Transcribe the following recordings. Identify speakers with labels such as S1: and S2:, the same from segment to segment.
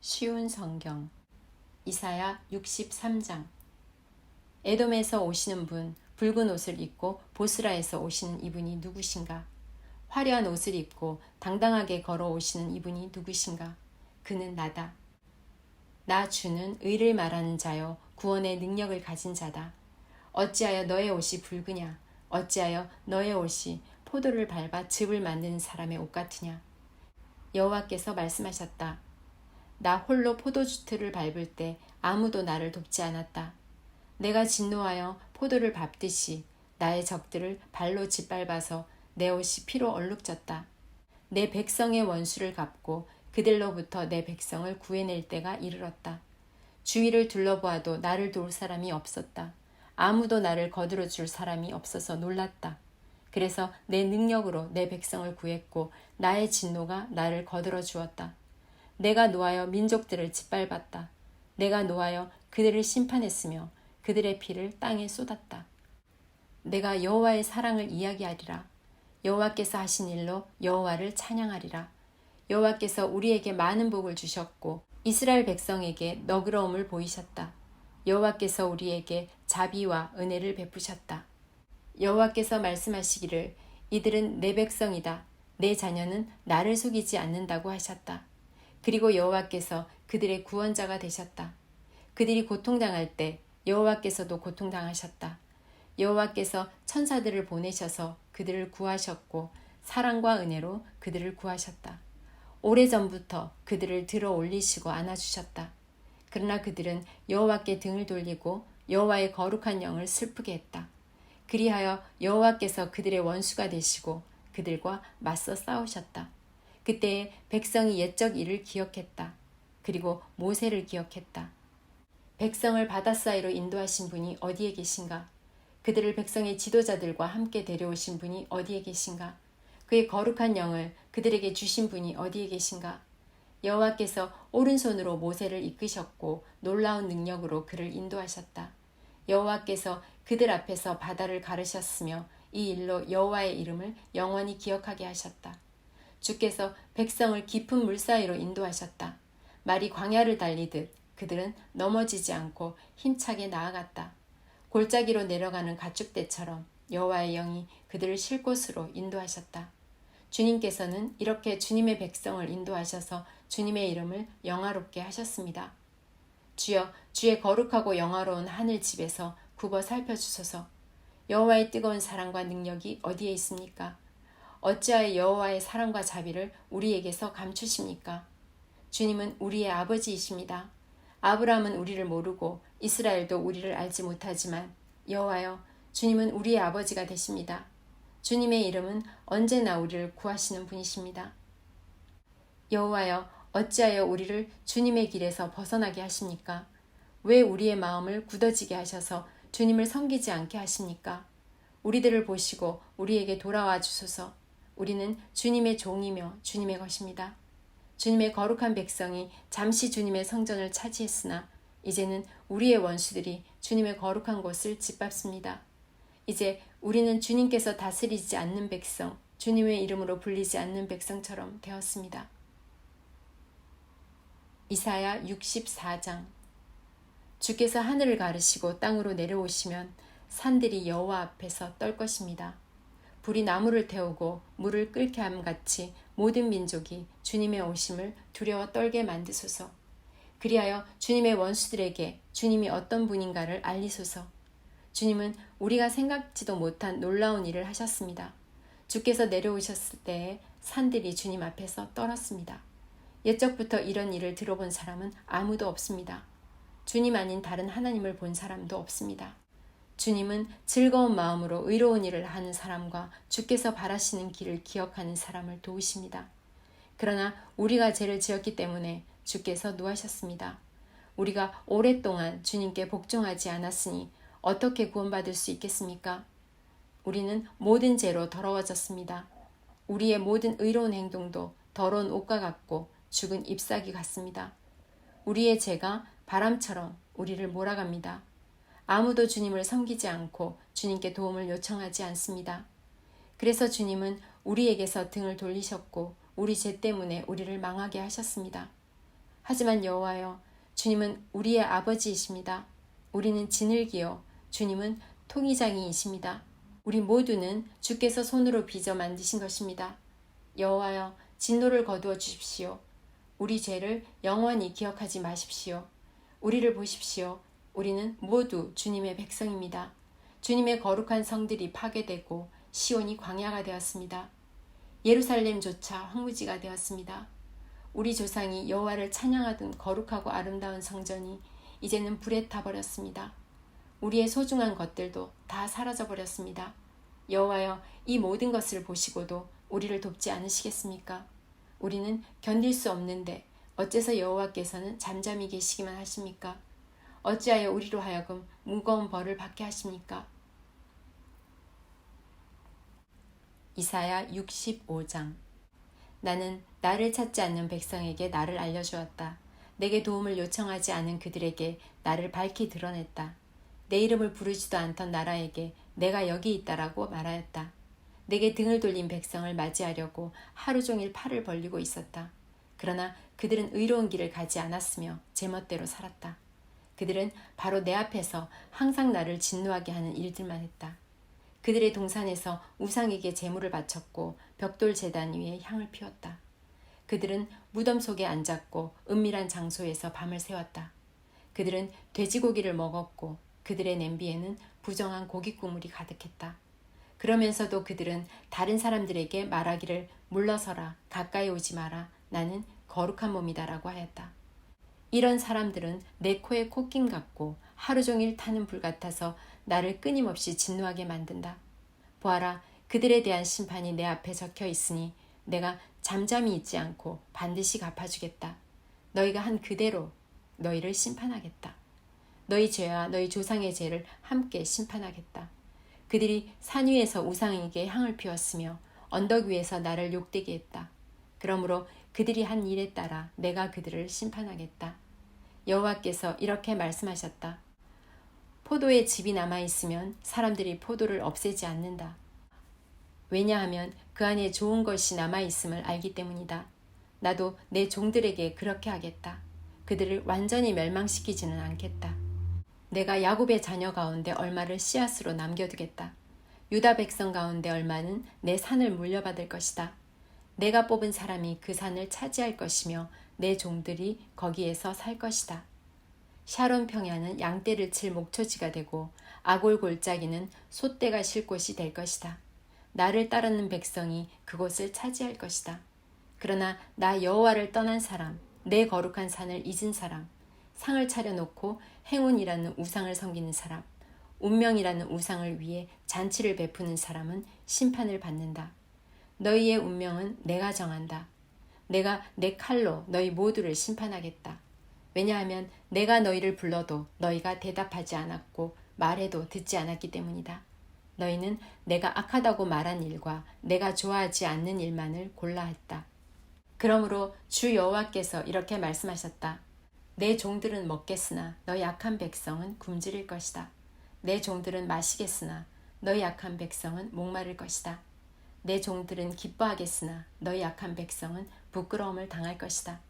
S1: 쉬운 성경. 이사야 63장. 에돔에서 오시는 분 붉은 옷을 입고 보스라에서 오시는 이분이 누구신가? 화려한 옷을 입고 당당하게 걸어오시는 이분이 누구신가? 그는 나다. 나 주는 의를 말하는 자요 구원의 능력을 가진 자다. 어찌하여 너의 옷이 붉으냐? 어찌하여 너의 옷이 포도를 밟아 즙을 만드는 사람의 옷 같으냐? 여호와께서 말씀하셨다 나 홀로 포도주틀을 밟을 때 아무도 나를 돕지 않았다. 내가 진노하여 포도를 밟듯이 나의 적들을 발로 짓밟아서 내 옷이 피로 얼룩졌다. 내 백성의 원수를 갚고 그들로부터 내 백성을 구해낼 때가 이르렀다. 주위를 둘러보아도 나를 도울 사람이 없었다. 아무도 나를 거들어 줄 사람이 없어서 놀랐다. 그래서 내 능력으로 내 백성을 구했고 나의 진노가 나를 거들어 주었다. 내가 노하여 민족들을 짓밟았다. 내가 노하여 그들을 심판했으며 그들의 피를 땅에 쏟았다. 내가 여호와의 사랑을 이야기하리라. 여호와께서 하신 일로 여호와를 찬양하리라. 여호와께서 우리에게 많은 복을 주셨고 이스라엘 백성에게 너그러움을 보이셨다. 여호와께서 우리에게 자비와 은혜를 베푸셨다. 여호와께서 말씀하시기를 이들은 내 백성이다. 내 자녀는 나를 속이지 않는다고 하셨다. 그리고 여호와께서 그들의 구원자가 되셨다. 그들이 고통당할 때 여호와께서도 고통당하셨다. 여호와께서 천사들을 보내셔서 그들을 구하셨고 사랑과 은혜로 그들을 구하셨다. 오래전부터 그들을 들어 올리시고 안아주셨다. 그러나 그들은 여호와께 등을 돌리고 여호와의 거룩한 영을 슬프게 했다. 그리하여 여호와께서 그들의 원수가 되시고 그들과 맞서 싸우셨다. 그때 백성이 옛적 일을 기억했다. 그리고 모세를 기억했다. 백성을 바닷사이로 인도하신 분이 어디에 계신가? 그들을 백성의 지도자들과 함께 데려오신 분이 어디에 계신가? 그의 거룩한 영을 그들에게 주신 분이 어디에 계신가? 여호와께서 오른손으로 모세를 이끄셨고 놀라운 능력으로 그를 인도하셨다. 여호와께서 그들 앞에서 바다를 가르셨으며 이 일로 여호와의 이름을 영원히 기억하게 하셨다. 주께서 백성을 깊은 물 사이로 인도하셨다. 말이 광야를 달리듯 그들은 넘어지지 않고 힘차게 나아갔다. 골짜기로 내려가는 가축대처럼 여호와의 영이 그들을 쉴 곳으로 인도하셨다. 주님께서는 이렇게 주님의 백성을 인도하셔서 주님의 이름을 영화롭게 하셨습니다. 주여 주의 거룩하고 영화로운 하늘 집에서 굽어 살펴주소서. 여호와의 뜨거운 사랑과 능력이 어디에 있습니까? 어찌하여 여호와의 사랑과 자비를 우리에게서 감추십니까? 주님은 우리의 아버지이십니다. 아브라함은 우리를 모르고 이스라엘도 우리를 알지 못하지만 여호와여 주님은 우리의 아버지가 되십니다. 주님의 이름은 언제나 우리를 구하시는 분이십니다. 여호와여 어찌하여 우리를 주님의 길에서 벗어나게 하십니까? 왜 우리의 마음을 굳어지게 하셔서 주님을 섬기지 않게 하십니까? 우리들을 보시고 우리에게 돌아와 주소서. 우리는 주님의 종이며 주님의 것입니다. 주님의 거룩한 백성이 잠시 주님의 성전을 차지했으나 이제는 우리의 원수들이 주님의 거룩한 곳을 짓밟습니다. 이제 우리는 주님께서 다스리지 않는 백성, 주님의 이름으로 불리지 않는 백성처럼 되었습니다. 이사야 64장 주께서 하늘을 가르시고 땅으로 내려오시면 산들이 여호와 앞에서 떨 것입니다. 불이 나무를 태우고 물을 끓게 함 같이 모든 민족이 주님의 오심을 두려워 떨게 만드소서. 그리하여 주님의 원수들에게 주님이 어떤 분인가를 알리소서. 주님은 우리가 생각지도 못한 놀라운 일을 하셨습니다. 주께서 내려오셨을 때에 산들이 주님 앞에서 떨었습니다. 옛적부터 이런 일을 들어본 사람은 아무도 없습니다. 주님 아닌 다른 하나님을 본 사람도 없습니다. 주님은 즐거운 마음으로 의로운 일을 하는 사람과 주께서 바라시는 길을 기억하는 사람을 도우십니다. 그러나 우리가 죄를 지었기 때문에 주께서 노하셨습니다. 우리가 오랫동안 주님께 복종하지 않았으니 어떻게 구원받을 수 있겠습니까? 우리는 모든 죄로 더러워졌습니다. 우리의 모든 의로운 행동도 더러운 옷과 같고 죽은 잎사귀 같습니다. 우리의 죄가 바람처럼 우리를 몰아갑니다. 아무도 주님을 섬기지 않고 주님께 도움을 요청하지 않습니다. 그래서 주님은 우리에게서 등을 돌리셨고 우리 죄 때문에 우리를 망하게 하셨습니다. 하지만 여호와여 주님은 우리의 아버지이십니다. 우리는 진흙이요 주님은 통이장이이십니다. 우리 모두는 주께서 손으로 빚어 만드신 것입니다. 여호와여 진노를 거두어 주십시오. 우리 죄를 영원히 기억하지 마십시오. 우리를 보십시오. 우리는 모두 주님의 백성입니다. 주님의 거룩한 성들이 파괴되고 시온이 광야가 되었습니다. 예루살렘조차 황무지가 되었습니다. 우리 조상이 여호와를 찬양하던 거룩하고 아름다운 성전이 이제는 불에 타버렸습니다. 우리의 소중한 것들도 다 사라져 버렸습니다. 여호와여 이 모든 것을 보시고도 우리를 돕지 않으시겠습니까? 우리는 견딜 수 없는데 어째서 여호와께서는 잠잠히 계시기만 하십니까? 어찌하여 우리로 하여금 무거운 벌을 받게 하십니까? 이사야 65장 나는 나를 찾지 않는 백성에게 나를 알려주었다. 내게 도움을 요청하지 않은 그들에게 나를 밝히 드러냈다. 내 이름을 부르지도 않던 나라에게 내가 여기 있다라고 말하였다. 내게 등을 돌린 백성을 맞이하려고 하루 종일 팔을 벌리고 있었다. 그러나 그들은 의로운 길을 가지 않았으며 제멋대로 살았다. 그들은 바로 내 앞에서 항상 나를 진노하게 하는 일들만 했다. 그들의 동산에서 우상에게 제물을 바쳤고 벽돌 재단 위에 향을 피웠다. 그들은 무덤 속에 앉았고 은밀한 장소에서 밤을 새웠다. 그들은 돼지고기를 먹었고 그들의 냄비에는 부정한 고기 국물이 가득했다. 그러면서도 그들은 다른 사람들에게 말하기를 물러서라 가까이 오지 마라 나는 거룩한 몸이다라고 하였다. 이런 사람들은 내 코에 코낀 같고 하루 종일 타는 불 같아서 나를 끊임없이 진노하게 만든다. 보아라, 그들에 대한 심판이 내 앞에 적혀 있으니 내가 잠잠히 있지 않고 반드시 갚아주겠다. 너희가 한 그대로 너희를 심판하겠다. 너희 죄와 너희 조상의 죄를 함께 심판하겠다. 그들이 산 위에서 우상에게 향을 피웠으며 언덕 위에서 나를 욕되게 했다. 그러므로 그들이 한 일에 따라 내가 그들을 심판하겠다. 여호와께서 이렇게 말씀하셨다. 포도의 즙이 남아 있으면 사람들이 포도를 없애지 않는다. 왜냐하면 그 안에 좋은 것이 남아 있음을 알기 때문이다. 나도 내 종들에게 그렇게 하겠다. 그들을 완전히 멸망시키지는 않겠다. 내가 야곱의 자녀 가운데 얼마를 씨앗으로 남겨두겠다. 유다 백성 가운데 얼마는 내 산을 물려받을 것이다. 내가 뽑은 사람이 그 산을 차지할 것이며 내 종들이 거기에서 살 것이다. 샤론 평야는 양떼를 칠 목초지가 되고 아골 골짜기는 소떼가 쉴 곳이 될 것이다. 나를 따르는 백성이 그곳을 차지할 것이다. 그러나 나 여호와를 떠난 사람, 내 거룩한 산을 잊은 사람, 상을 차려놓고 행운이라는 우상을 섬기는 사람, 운명이라는 우상을 위해 잔치를 베푸는 사람은 심판을 받는다. 너희의 운명은 내가 정한다. 내가 내 칼로 너희 모두를 심판하겠다. 왜냐하면 내가 너희를 불러도 너희가 대답하지 않았고 말해도 듣지 않았기 때문이다. 너희는 내가 악하다고 말한 일과 내가 좋아하지 않는 일만을 골라 했다. 그러므로 주 여호와께서 이렇게 말씀하셨다. 내 종들은 먹겠으나 너희 악한 백성은 굶주릴 것이다. 내 종들은 마시겠으나 너희 악한 백성은 목마를 것이다. 내 종들은 기뻐하겠으나 너희 악한 백성은 부끄러움을 당할 것이다.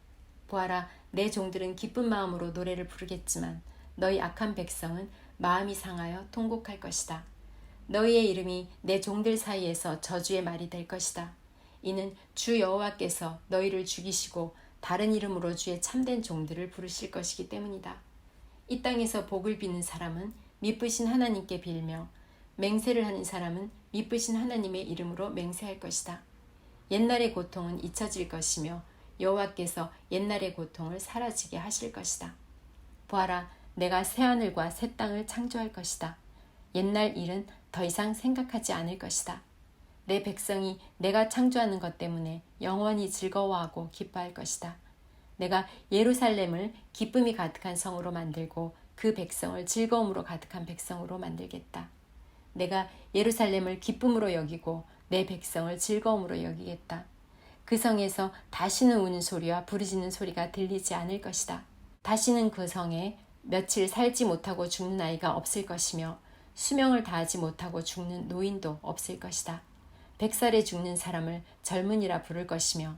S1: 보아라, 내 종들은 기쁜 마음으로 노래를 부르겠지만 너희 악한 백성은 마음이 상하여 통곡할 것이다. 너희의 이름이 내 종들 사이에서 저주의 말이 될 것이다. 이는 주 여호와께서 너희를 죽이시고 다른 이름으로 주의 참된 종들을 부르실 것이기 때문이다. 이 땅에서 복을 비는 사람은 미쁘신 하나님께 빌며 맹세를 하는 사람은 미쁘신 하나님의 이름으로 맹세할 것이다. 옛날의 고통은 잊혀질 것이며 여호와께서 옛날의 고통을 사라지게 하실 것이다. 보아라, 내가 새 하늘과 새 땅을 창조할 것이다. 옛날 일은 더 이상 생각하지 않을 것이다. 내 백성이 내가 창조하는 것 때문에 영원히 즐거워하고 기뻐할 것이다. 내가 예루살렘을 기쁨이 가득한 성으로 만들고 그 백성을 즐거움으로 가득한 백성으로 만들겠다. 내가 예루살렘을 기쁨으로 여기고 내 백성을 즐거움으로 여기겠다. 그 성에서 다시는 우는 소리와 부르짖는 소리가 들리지 않을 것이다. 다시는 그 성에 며칠 살지 못하고 죽는 아이가 없을 것이며 수명을 다하지 못하고 죽는 노인도 없을 것이다. 백살에 죽는 사람을 젊은이라 부를 것이며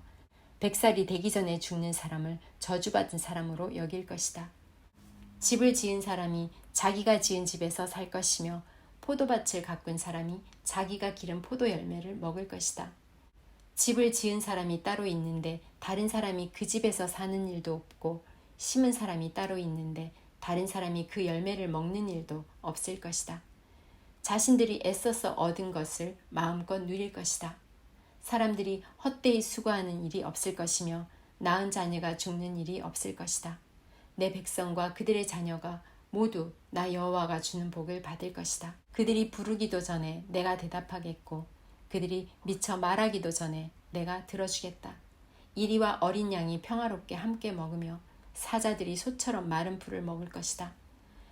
S1: 백살이 되기 전에 죽는 사람을 저주받은 사람으로 여길 것이다. 집을 지은 사람이 자기가 지은 집에서 살 것이며 포도밭을 가꾼 사람이 자기가 기른 포도 열매를 먹을 것이다. 집을 지은 사람이 따로 있는데 다른 사람이 그 집에서 사는 일도 없고 심은 사람이 따로 있는데 다른 사람이 그 열매를 먹는 일도 없을 것이다. 자신들이 애써서 얻은 것을 마음껏 누릴 것이다. 사람들이 헛되이 수고하는 일이 없을 것이며 낳은 자녀가 죽는 일이 없을 것이다. 내 백성과 그들의 자녀가 모두 나 여호와가 주는 복을 받을 것이다. 그들이 부르기도 전에 내가 대답하겠고 그들이 미처 말하기도 전에 내가 들어주겠다. 이리와 어린 양이 평화롭게 함께 먹으며 사자들이 소처럼 마른 풀을 먹을 것이다.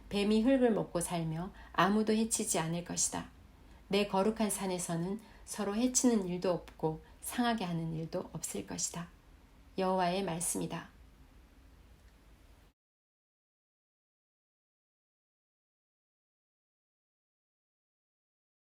S1: 뱀이 흙을 먹고 살며 아무도 해치지 않을 것이다. 내 거룩한 산에서는 서로 해치는 일도 없고 상하게 하는 일도 없을 것이다. 여호와의 말씀이다.